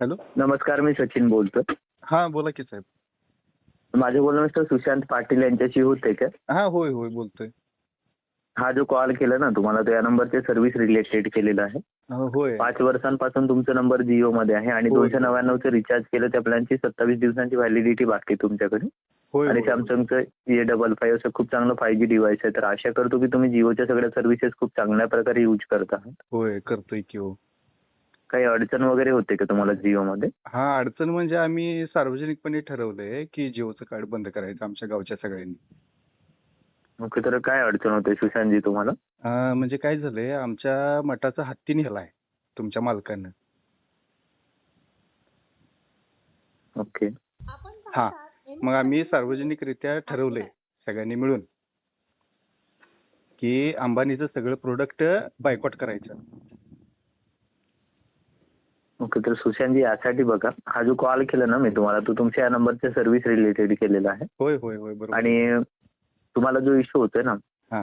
Hello. नमस्कार मी सचिन बोलतोय. हा बोला की साहेब. माझे बोलणं मिस्टर सुशांत पाटील यांच्याशी होते का? हा होय होय बोलतोय. हा जो कॉल केला ना तुम्हाला तो या नंबरचे सर्व्हिस रिलेटेड केलेला आहे. अं, होय. पाच वर्षांपासून तुमचा नंबर जिओ मध्ये आहे आणि. दोनशे नव्याण्णवचं रिचार्ज केलं त्या प्लॅनची सत्तावीस दिवसांची व्हॅलिडिटी बाकी तुमच्याकडे. आणि. सॅमसंगचं ए डबल फाईव्ह असं खूप चांगलं फाय जी डिव्हाइस आहे. तर आशा करतो की तुम्ही जिओच्या सगळ्या सर्व्हिसेस खूप चांगल्या प्रकारे यूज करत होय करतोय की हो. काही अडचण वगैरे होते का तुम्हाला जिओ मध्ये हा अडचण म्हणजे आम्ही सार्वजनिकपणे ठरवलंय की जिओचं कार्ड बंद करायचं आमच्या गावच्या सगळ्यांनी. ओके तर काय अडचण होते? सुशांतजी तुम्हाला? अं, म्हणजे काय झालंय आमच्या मठाचा हत्ती नेलाय तुमच्या मालकानं. ओके. हा मग आम्ही सार्वजनिकरित्या ठरवलंय सगळ्यांनी मिळून की अंबानीचं सगळं प्रोडक्ट बायकॉट करायचं. ओके तर सुशांतजी यासाठी बघा. हा जो कॉल केला ना मी तुम्हाला तो तुमच्या या नंबरच्या सर्व्हिस रिलेटेड केलेला आहे. होय होय होय बरोबर. आणि तुम्हाला जो इश्यू होतोय ना हा.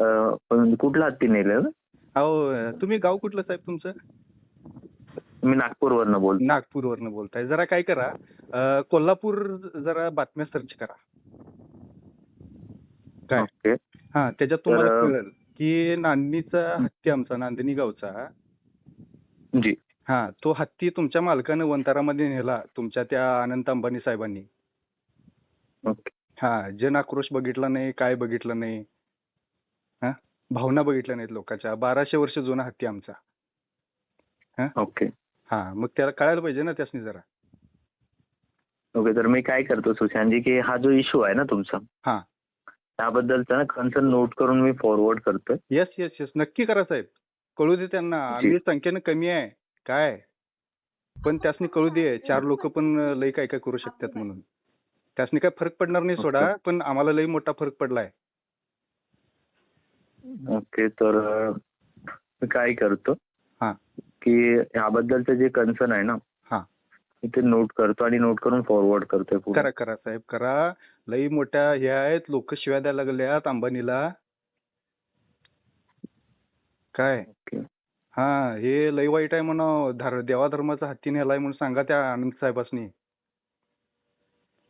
अं, कुठला हत्ती नेलं अहो तुम्ही गाव कुठलं साहेब तुमचं? मी नागपूरवरनं बोलतो नागपूरवरनं बोलताय. जरा काय करा अं, कोल्हापूर जरा बातम्या सर्च करा. काय? ओके. हा त्याच्यात तुम्हाला तर- कळेल की नांदणीचा हत्ती आमचा नांदणी गावचा. जी. हा तो हत्ती तुमच्या मालकानं वंतारामध्ये नेला तुमच्या त्या अनंत अंबानी साहेबांनी. ओके. हा जन आक्रोश बघितला नाही काय बघितलं नाही. हा भावना बघितल्या नाहीत लोकांच्या. बाराशे वर्ष जुना हत्ती आमचा. ओके. हा मग त्याला कळायला पाहिजे ना त्यासनी जरा. ओके तर मी काय करतो सुशांतजी की हा जो इश्यू आहे ना तुमचा हा. त्याबद्दलचा ना कन्सर्न नोट करून मी फॉरवर्ड करतोय. येस येस येस नक्की करा साहेब. कळू दे त्यांना. आम्ही संख्येनं कमी आहे. काय? पण त्यासनी कळू दे चार लोक पण लई काय काय करू शकतात म्हणून. त्यासनी काय फरक पडणार नाही सोडा पण आम्हाला लई मोठा फरक पडलाय. ओके तर मी काय करतो हा. की याबद्दलचं जे कन्सर्न आहे ना हा. मी ते नोट करतो आणि नोट करून फॉरवर्ड करतोय पुढे. करा करा साहेब करा. लई मोठ्या हे आहेत लोक शिव्या द्यायला लागल्यात अंबानीला. काय? हा हे लई वाईट आहे म्हणा देवा देवाधर्माचा हत्ती नेलाय म्हणून सांगा त्या आनंद साहेबासनी.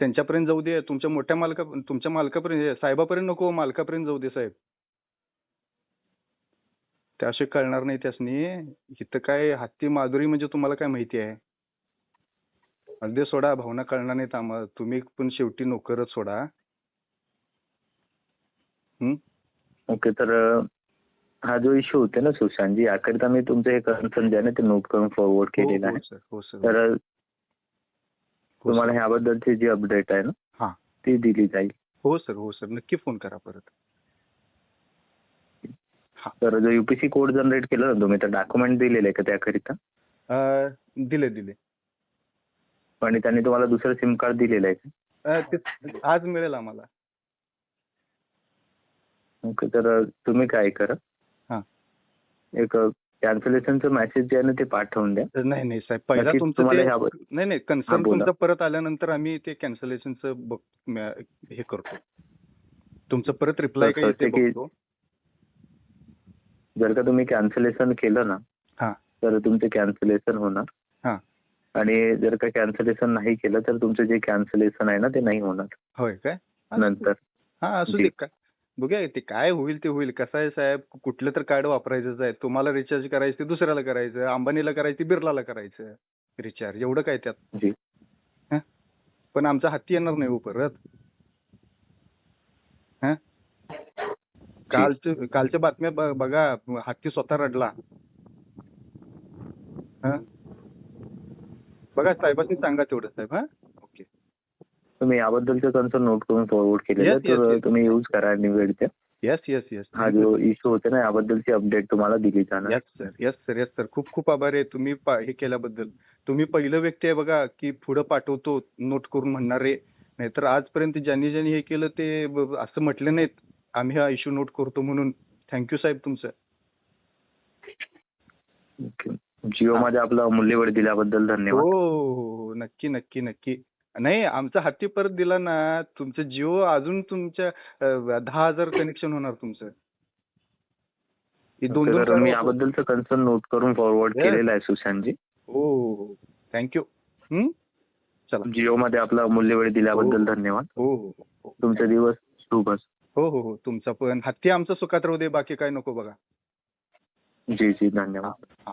त्यांच्यापर्यंत जाऊ दे तुमच्या मोठ्या मालका तुमच्या मालकापर्यंत साहेबापर्यंत नको मालकापर्यंत जाऊ दे साहेब. त्याशिवाय कळणार नाही त्यासनी. इथं काय हत्ती माधुरी म्हणजे तुम्हाला काय माहिती आहे? अगदी सोडा भावना कळणार नाहीत आम्हाला तुम्ही पण शेवटी नोकरच सोडा. ओके तर हा जो इश्यू होते ना सुशांतजी याकरिता मी तुमचं हे कन्सर्न जे आहे ना ते नोट करून फॉरवर्ड केलेलं हो, हो आहे सर हो सर तर अं, हो, तुम्हाला. ह्याबद्दलची जी अपडेट आहे ना हा. ती दिली जाईल. हो सर हो सर नक्की फोन करा परत. हा. तर जो युपीसी कोड जनरेट केला ना तुम्ही तर डॉक्युमेंट दिलेलं आहे का त्याकरिता? दिले दिले. आणि त्यांनी तुम्हाला दुसरं सिम कार्ड दिलेलं आहे आज मिळेल आम्हाला. ओके तर तुम्ही काय करा? हा एक कॅन्सलेशनचं मेसेज जे आहे ना ते पाठवून द्या. नाही नाही साहेब. पहिला बाकी तुमचं तुम्हाला ते ह्यावर- नाही नाही हा, कन्सर्न बोला. तुमचं परत आल्यानंतर आम्ही ते कॅन्सलेशनचं बघ हे करतो. तुमचं परत रिप्लाय काय येते कसं की- बघतो. जर का तुम्ही कॅन्सलेशन केलं ना हा. तर तुमचे कॅन्सलेशन होणार. हा. आणि जर का कॅन्सलेशन नाही केलं तर तुमचं जे कॅन्सलेशन आहे ना ते नाही होणार. होय काय? नंतर. हा असू जी. दे का बघूया ते काय होईल ते होईल. कसं आहे साहेब कुठलं तर कार्ड वापरायचंच आहे. तुम्हाला रिचार्ज करायचं ते दुसऱ्याला करायचं अंबानीला करायचं ते बिर्लाला करायचं रिचार्ज एवढं काय त्यात? जी. हं? पण आमचा हत्ती येणार नाही हो परत. हं? कालच्या कालच्या बातम्या ब- बघा हत्ती स्वतः रडला. हं? बघा साहेबांनी सांगा तेवढं साहेब हा? तुम्ही याबद्दलचं कन्सर्न नोट करून फॉरवर्ड केलेलं तर. तुम्ही यूज करा आणि वेळच्या येस येस येस हा जो इश्यू होते ना याबद्दलची अपडेट तुम्हाला दिली जाणार. Yes sir yes sir yes sir खूप खूप आभार आहे तुम्ही हे केल्याबद्दल. तुम्ही पहिलं व्यक्ती आहे बघा की पुढं पाठवतो नोट करून म्हणणारे नाहीतर आजपर्यंत ज्यांनी ज्यांनी हे केलं ते असं म्हटलं नाहीत. आम्ही हा इश्यू नोट करतो म्हणून. थँक्यू साहेब तुमचं. जिओ मध्ये आपला अमूल्य वेळ दिल्याबद्दल हो धन्यवाद हो, हो. नक्की नक्की नक्की. नाही आमचा हत्ती परत दिला ना तुमचं जिओ अजून तुमच्या अं, दहा हजार कनेक्शन होणार तुमचं. हे दोन तर दोन मी याबद्दलचं कन्सर्न नोट करून फॉरवर्ड Yes. केलेलं आहे सुशांतजी. हो हो हो. थँक्यू हम्म चला. जिओ मध्ये आपला अमूल्य वेळ दिल्याबद्दल धन्यवाद हो. हो हो हो. तुमचा दिवस शुभ असो. हो हो हो. तुमचा पण. हत्ती आमचं सुखात राहू दे बाकी काय नको बघा. जी जी. धन्यवाद. हा.